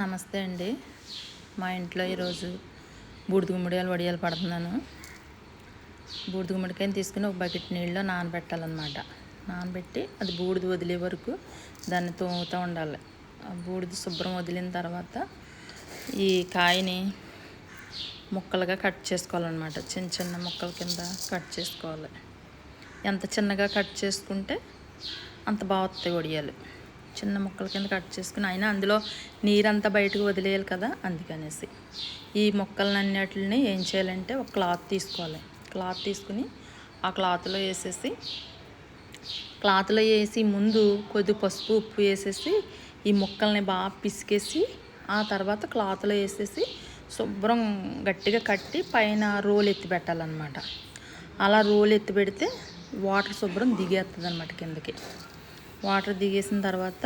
నమస్తే అండి. మా ఇంట్లో ఈరోజు బూడిద గుమ్మడియాలు వడియాలు పడుతున్నాను. బూడిద గుమ్మడికాయని తీసుకుని ఒక బకెట్ నీళ్ళలో నానబెట్టాలన్నమాట. నానబెట్టి అది బూడిద వదిలే వరకు దాన్ని తోముతూ ఉండాలి. ఆ బూడిద శుభ్రం వదిలిన తర్వాత ఈ కాయని ముక్కలుగా కట్ చేసుకోవాలన్నమాట. చిన్న చిన్న ముక్కల కింద కట్ చేసుకోవాలి. ఎంత చిన్నగా కట్ చేసుకుంటే అంత బాగుతాయి వడియాలు. చిన్న ముక్కల కింద కట్ చేసుకుని అయినా అందులో నీరంతా బయటకు వదిలేయాలి కదా అందుకనేసి. ఈ ముక్కలన్నిటిని ఏం చేయాలంటే ఒక క్లాత్ తీసుకోవాలి. క్లాత్ తీసుకుని ఆ క్లాత్లో వేసేసి క్లాత్లో వేసి ముందు కొద్ది పసుపు ఉప్పు వేసేసి ఈ ముక్కల్ని బాగా పిసికేసి ఆ తర్వాత క్లాత్లో వేసేసి శుభ్రం గట్టిగా కట్టి పైన రోల్ ఎత్తి పెట్టాలన్నమాట. అలా రోల్ ఎత్తి పెడితే వాటర్ శుభ్రం దిగేస్తుంది అనమాట కిందకి. వాటర్ దిగేసిన తర్వాత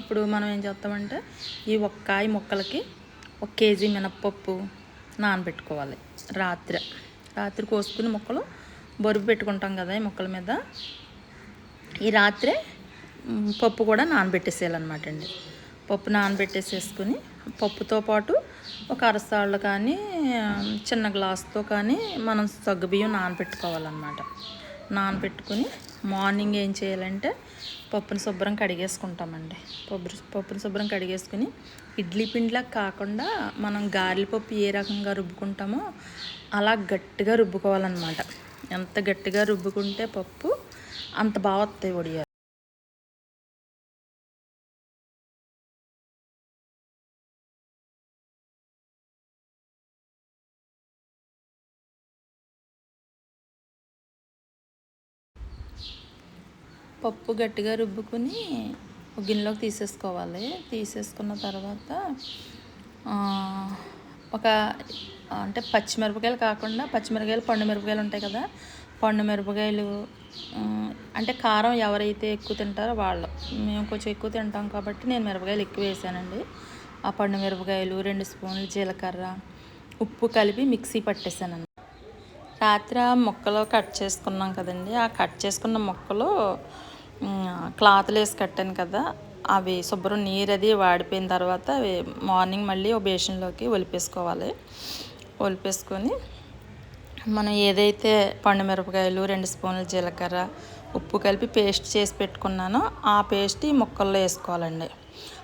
ఇప్పుడు మనం ఏం చేస్తామంటే ఈ ఒక్కాయ ముక్కలకి ఒక కేజీ మినప్పప్పు నానబెట్టుకోవాలి రాత్రి. రాత్రి కోసుకుని ముక్కలు బరువు పెట్టుకుంటాం కదా ఈ ముక్కల మీద. ఈ రాత్రే పప్పు కూడా నానబెట్టేసేయాలన్నమాట అండి. పప్పు నానబెట్టేసేసుకుని పప్పుతో పాటు ఒక అరసాళ్ళు కానీ చిన్న గ్లాస్తో కానీ మనం సగ్గుబియ్యం నానబెట్టుకోవాలన్నమాట. నానబెట్టుకుని మార్నింగ్ ఏం చేయాలంటే పప్పుని శుభ్రం కడిగేసుకుంటామండి. పప్పు పప్పుని శుభ్రం కడిగేసుకుని ఇడ్లీ పిండిలా కాకుండా మనం గారెలపప్పు ఏ రకంగా రుబ్బుకుంటామో అలా గట్టిగా రుబ్బుకోవాలన్నమాట. ఎంత గట్టిగా రుబ్బుకుంటే పప్పు అంత బాగా వస్తాయి పప్పు గట్టిగా రుబ్బుకుని గిన్నెలోకి తీసేసుకోవాలి. తీసేసుకున్న తర్వాత ఒక అంటే పచ్చిమిరపకాయలు కాకుండా పచ్చిమిరపకాయలు పండు మిరపకాయలు ఉంటాయి కదా. పండు మిరపకాయలు అంటే కారం ఎవరైతే ఎక్కువ తింటారో వాళ్ళు. మేము కొంచెం ఎక్కువ తింటాం కాబట్టి నేను మిరపకాయలు ఎక్కువ వేసానండి. ఆ పండు మిరపకాయలు రెండు స్పూన్లు జీలకర్ర ఉప్పు కలిపి మిక్సీ పట్టేసానండి. రాత్రి ఆ ముక్కలు కట్ చేసుకున్నాం కదండి. ఆ కట్ చేసుకున్న ముక్కలు క్లాత్లు వేసి కట్టాను కదా అవి శుభ్రం నీరు అది వాడిపోయిన తర్వాత అవి మార్నింగ్ మళ్ళీ ఓ బేషన్లోకి ఒలిపేసుకోవాలి. ఒలిపేసుకొని మనం ఏదైతే పండు మిరపకాయలు రెండు స్పూన్లు జీలకర్ర ఉప్పు కలిపి పేస్ట్ చేసి పెట్టుకున్నానో ఆ పేస్ట్ ఈ ముక్కల్లో వేసుకోవాలండి.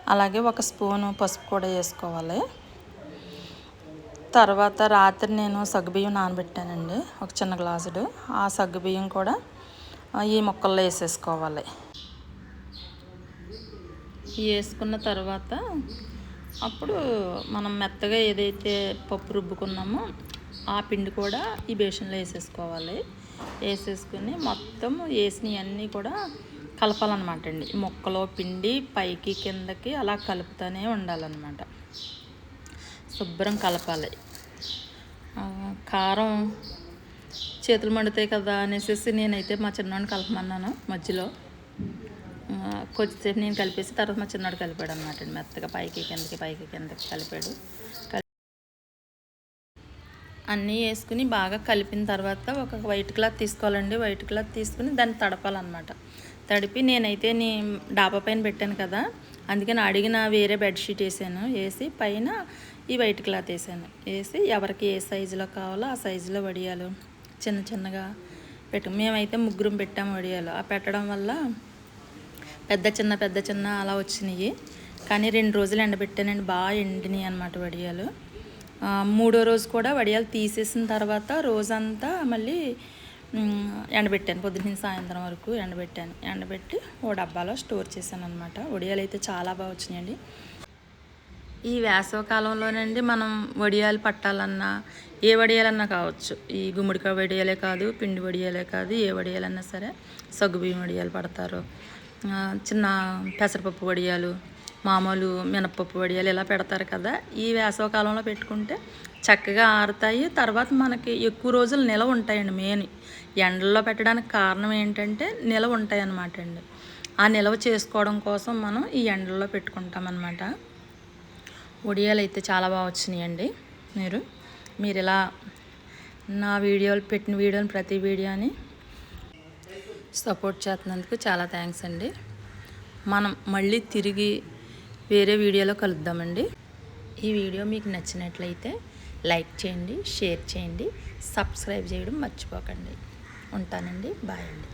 అలాగే ఒక స్పూను పసుపు కూడా వేసుకోవాలి. తర్వాత రాత్రి నేను సగ్గుబియ్యం నానబెట్టానండి ఒక చిన్న గ్లాసుడు. ఆ సగ్గుబియ్యం కూడా ఈ మొక్కల్లో వేసేసుకోవాలి. వేసుకున్న తర్వాత అప్పుడు మనం మెత్తగా ఏదైతే పప్పు రుబ్బుకున్నామో ఆ పిండి కూడా ఈ బేషన్లో వేసేసుకోవాలి. వేసేసుకుని మొత్తం వేసినవన్నీ కూడా కలపాలన్నమాట అండి. మొక్కలో పిండి పైకి కిందకి అలా కలుపుతూనే ఉండాలన్నమాట. శుభ్రం కలపాలి. కారం చేతులు మండుతాయి కదా అనేసి నేనైతే మా చిన్నవాడిని కలపమన్నాను మధ్యలో. కొద్దిసేపు నేను కలిపేసి తర్వాత మా చిన్నవాడు కలిపాడు అనమాట మెత్తగా పైకి కిందకి పైకి కిందకి కలిపాడు. అన్నీ వేసుకుని బాగా కలిపిన తర్వాత ఒక వైట్ క్లాత్ తీసుకోవాలండి. వైట్ క్లాత్ తీసుకుని దాన్ని తడపాలన్నమాట. తడిపి నేనైతే నీ డాబా పైన పెట్టాను కదా అందుకని అడిగిన వేరే బెడ్షీట్ వేసాను. వేసి పైన ఈ వైట్ క్లాత్ వేసాను. వేసి ఎవరికి ఏ సైజులో కావాలో ఆ సైజులో వడియాలు చిన్న చిన్నగా పెట్టు మేమైతే ముగ్గురం పెట్టాము వడియాలు. ఆ పెట్టడం వల్ల పెద్ద చిన్న పెద్ద చిన్న అలా వచ్చినాయి. కానీ రెండు రోజులు ఎండబెట్టానండి బాగా ఎండినాయి అనమాట వడియాలు. మూడో రోజు కూడా వడియాలు తీసేసిన తర్వాత రోజంతా మళ్ళీ ఎండబెట్టాను. పొద్దున్న సాయంత్రం వరకు ఎండబెట్టాను. ఎండబెట్టి ఓ డబ్బాలో స్టోర్ చేశాను అనమాట వడియాలు అయితే చాలా బాగా వచ్చినాయండి. ఈ వేసవ కాలంలోనండి మనం వడియాలు పట్టాలన్నా ఏ వడియాలన్నా కావచ్చు. ఈ గుమ్మడికాయ వడియాలే కాదు పిండి వడియాలే కాదు ఏ వడియాలన్నా సరే సగ్గుబియ్యం వడియాలు పడతారు. చిన్న పెసరపప్పు వడియాలు మామూలు మినపప్పు వడియాలు ఇలా పెడతారు కదా. ఈ వేసవకాలంలో పెట్టుకుంటే చక్కగా ఆరుతాయి. తర్వాత మనకి ఎక్కువ రోజులు నిలవ ఉంటాయండి మెయిన్. ఎండల్లో పెట్టడానికి కారణం ఏంటంటే నిలవ ఉంటాయి అన్నమాట అండి. ఆ నిలవ చేసుకోవడం కోసం మనం ఈ ఎండల్లో పెట్టుకుంటాం వడియాలు అయితే చాలా బాగా వచ్చినాయండి. మీరు? మీరు ఇలా నా వీడియోలు పెట్టిన వీడియోని ప్రతి వీడియోని సపోర్ట్ చేస్తున్నందుకు చాలా థ్యాంక్స్ అండి. మనం మళ్ళీ తిరిగి వేరే వీడియోలో కలుద్దామండి. ఈ వీడియో మీకు నచ్చినట్లయితే లైక్ చేయండి షేర్ చేయండి సబ్స్క్రైబ్ చేయడం మర్చిపోకండి. ఉంటానండి. బాయ్ అండి.